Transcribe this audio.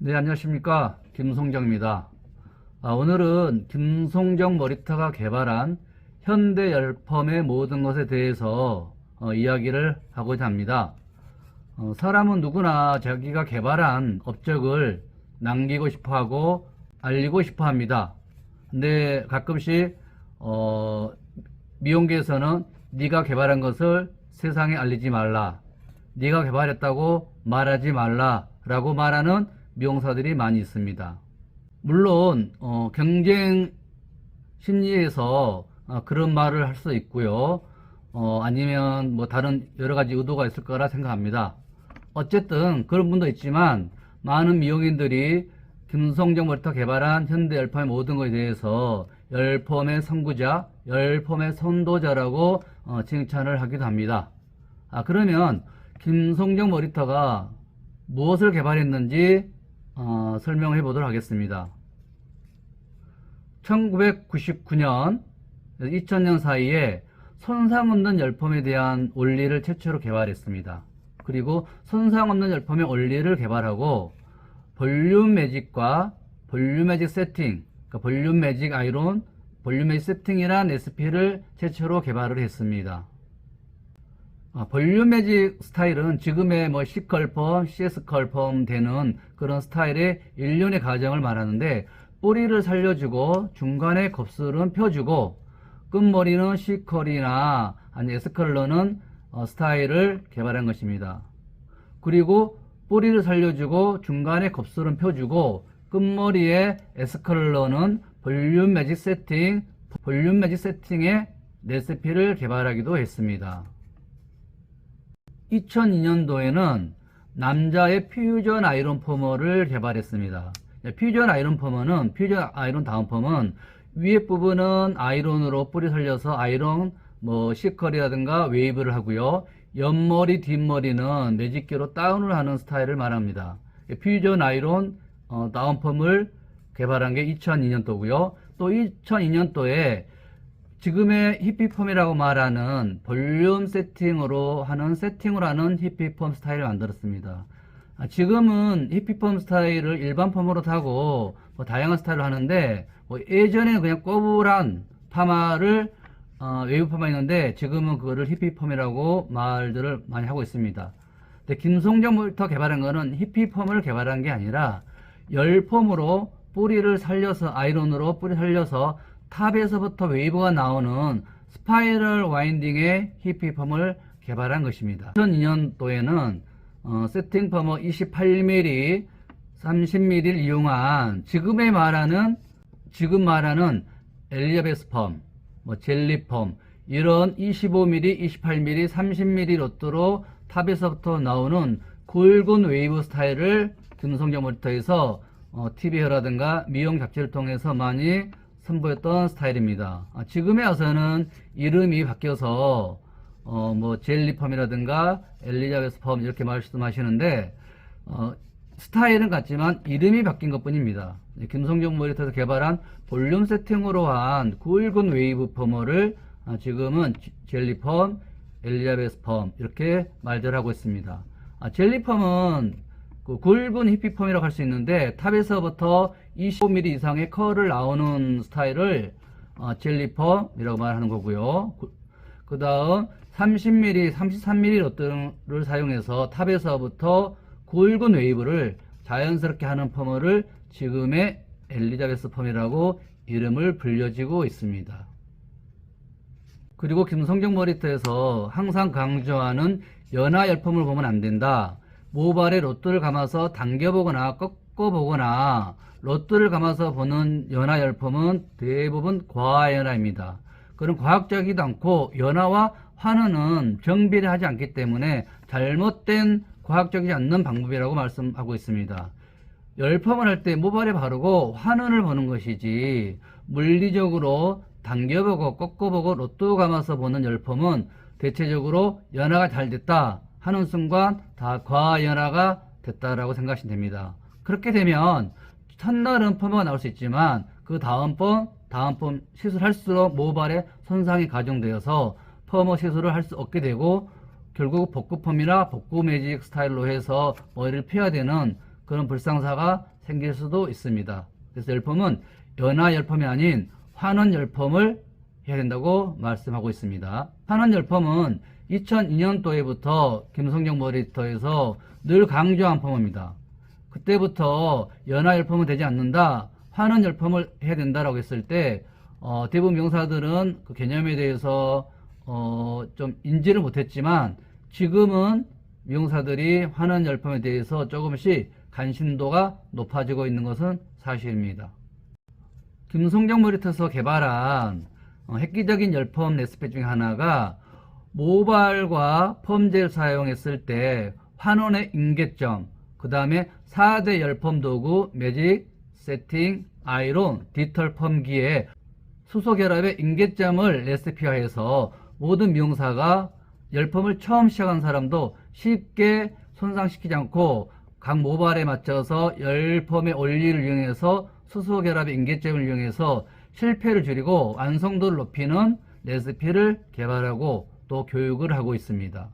네, 안녕하십니까. 김송정입니다. 아, 오늘은 김송정 머리터가 개발한 현대 열펌의 모든 것에 대해서 어, 이야기를 하고자 합니다. 어, 사람은 누구나 자기가 개발한 업적을 남기고 싶어 하고 알리고 싶어 합니다. 근데 가끔씩, 어, 미용계에서는 네가 개발한 것을 세상에 알리지 말라. 네가 개발했다고 말하지 말라 라고 말하는 미용사들이 많이 있습니다. 물론 어, 경쟁 심리에서 어, 그런 말을 할 수 있고요. 어, 아니면 뭐 다른 여러 가지 의도가 있을 거라 생각합니다. 어쨌든 그런 분도 있지만 많은 미용인들이 김성정 머리터 개발한 현대 열펌의 모든 것에 대해서 열펌의 선구자, 열펌의 선도자라고 어, 칭찬을 하기도 합니다. 아, 그러면 김성정 머리터가 무엇을 개발했는지 어, 설명해 보도록 하겠습니다. 1999년, 2000년 사이에 손상 없는 열펌에 대한 원리를 최초로 개발했습니다. 그리고 손상 없는 열펌의 원리를 개발하고 볼륨 매직과 볼륨 매직 세팅, 그러니까 볼륨 매직 아이론, 볼륨 매직 세팅이란 SP를 최초로 개발을 했습니다. 아, 볼륨 매직 스타일은 지금의 뭐 C컬펌, CS 컬펌 되는 그런 스타일의 일련의 과정을 말하는데 뿌리를 살려주고 중간에 곱슬은 펴주고 끝머리는 C컬이나 아니 S컬러는 어, 스타일을 개발한 것입니다. 그리고 뿌리를 살려주고 중간에 곱슬은 펴주고 끝머리에 S컬러는 볼륨 매직 세팅, 볼륨 매직 세팅의 레시피를 개발하기도 했습니다. 2002년도에는 남자의 퓨전 아이론 펌머를 개발했습니다. 퓨전 아이론 펌머는 퓨전 아이론 다운 펌은 위에 부분은 아이론으로 뿌리 살려서 아이론 뭐 시컬이라든가 웨이브를 하고요. 옆머리 뒷머리는 매직기로 다운을 하는 스타일을 말합니다. 퓨전 아이론 어, 다운 펌을 개발한 게 2002년도고요. 또 2002년도에 지금의 히피펌이라고 말하는 볼륨 세팅으로 하는 세팅으로 하는 히피펌 스타일을 만들었습니다. 아, 지금은 히피펌 스타일을 일반 펌으로 타고 뭐 다양한 스타일로 하는데 뭐 예전에는 그냥 꼬불한 파마를 어, 웨이브 파마였는데 지금은 그거를 히피펌이라고 말들을 많이 하고 있습니다. 근데 김송정부터 개발한 거는 히피펌을 개발한 게 아니라 열펌으로 뿌리를 살려서 아이론으로 뿌리 살려서 탑에서부터 웨이브가 나오는 스파이럴 와인딩의 히피펌을 개발한 것입니다. 2002년도에는 어, 세팅 펌어 28mm, 30mm를 이용한 지금의 말하는 지금 말하는 엘리자베스 펌, 뭐 젤리 펌 이런 25mm, 28mm, 30mm 로또로 탑에서부터 나오는 굵은 웨이브 스타일을 금성경 모니터에서 어, TV라든가 미용 잡지를 통해서 많이 선보였던 스타일입니다. 아, 지금에 와서는 이름이 바뀌어서 어, 뭐 젤리펌이라든가 엘리자베스 펌 이렇게 말씀하시는데 어, 스타일은 같지만 이름이 바뀐 것 뿐입니다. 김성경 모니터에서 개발한 볼륨 세팅으로 한 굵은 웨이브 펌을 아, 지금은 젤리펌, 엘리자베스 펌 이렇게 말들 하고 있습니다. 아, 젤리펌은 그 굵은 히피펌이라고 할 수 있는데 탑에서부터 25mm 이상의 컬을 나오는 스타일을 어, 젤리펌이라고 말하는 거고요. 그 다음 30mm, 33mm 로트를 사용해서 탑에서부터 굵은 웨이브를 자연스럽게 하는 펌을 지금의 엘리자베스 펌이라고 이름을 불려지고 있습니다. 그리고 김성경 머리터에서 항상 강조하는 연화 열펌을 보면 안 된다. 모발에 로또를 감아서 당겨보거나 꺾어보거나 로또를 감아서 보는 연화 열펌은 대부분 과연화입니다. 그런 과학적이지도 않고 연화와 환원은 정비를 않기 때문에 잘못된 과학적이지 않는 방법이라고 말씀하고 있습니다. 열펌을 할 때 모발에 바르고 환원을 보는 것이지 물리적으로 당겨보고 꺾어보고 로또 감아서 보는 열펌은 대체적으로 연화가 잘 됐다 하는 순간 다 과연화가 됐다라고 생각하시면 됩니다. 그렇게 되면 첫날은 펌머가 나올 수 있지만 그 다음 번 다음 번 시술할수록 모발에 손상이 가중되어서 펌머 시술을 할 수 없게 되고 결국 복구 펌이나 복구 매직 스타일로 해서 머리를 펴야 되는 그런 불상사가 생길 수도 있습니다. 그래서 열펌은 연화 열펌이 아닌 환원 열펌을 해야 된다고 말씀하고 있습니다. 환원 열펌은 2002년도에부터 김성경 모니터에서 늘 강조한 펌입니다. 그때부터 연화 열펌은 되지 않는다, 환원 열펌을 해야 된다라고 했을 때 어, 대부분 명사들은 그 개념에 대해서 어, 좀 인지를 못했지만 지금은 미용사들이 환원 열펌에 대해서 조금씩 관심도가 높아지고 있는 것은 사실입니다. 김성경 모니터에서 개발한 어, 획기적인 열펌 레시피 중에 하나가 모발과 펌젤 사용했을 때 환원의 임계점, 그 다음에 4대 열펌 도구, 매직, 세팅, 아이론, 디털 펌기에 수소 결합의 임계점을 레시피화해서 모든 미용사가 열펌을 처음 시작한 사람도 쉽게 손상시키지 않고 각 모발에 맞춰서 열펌의 원리를 이용해서 수소 결합의 임계점을 이용해서 실패를 줄이고 완성도를 높이는 레시피를 개발하고 또 교육을 하고 있습니다.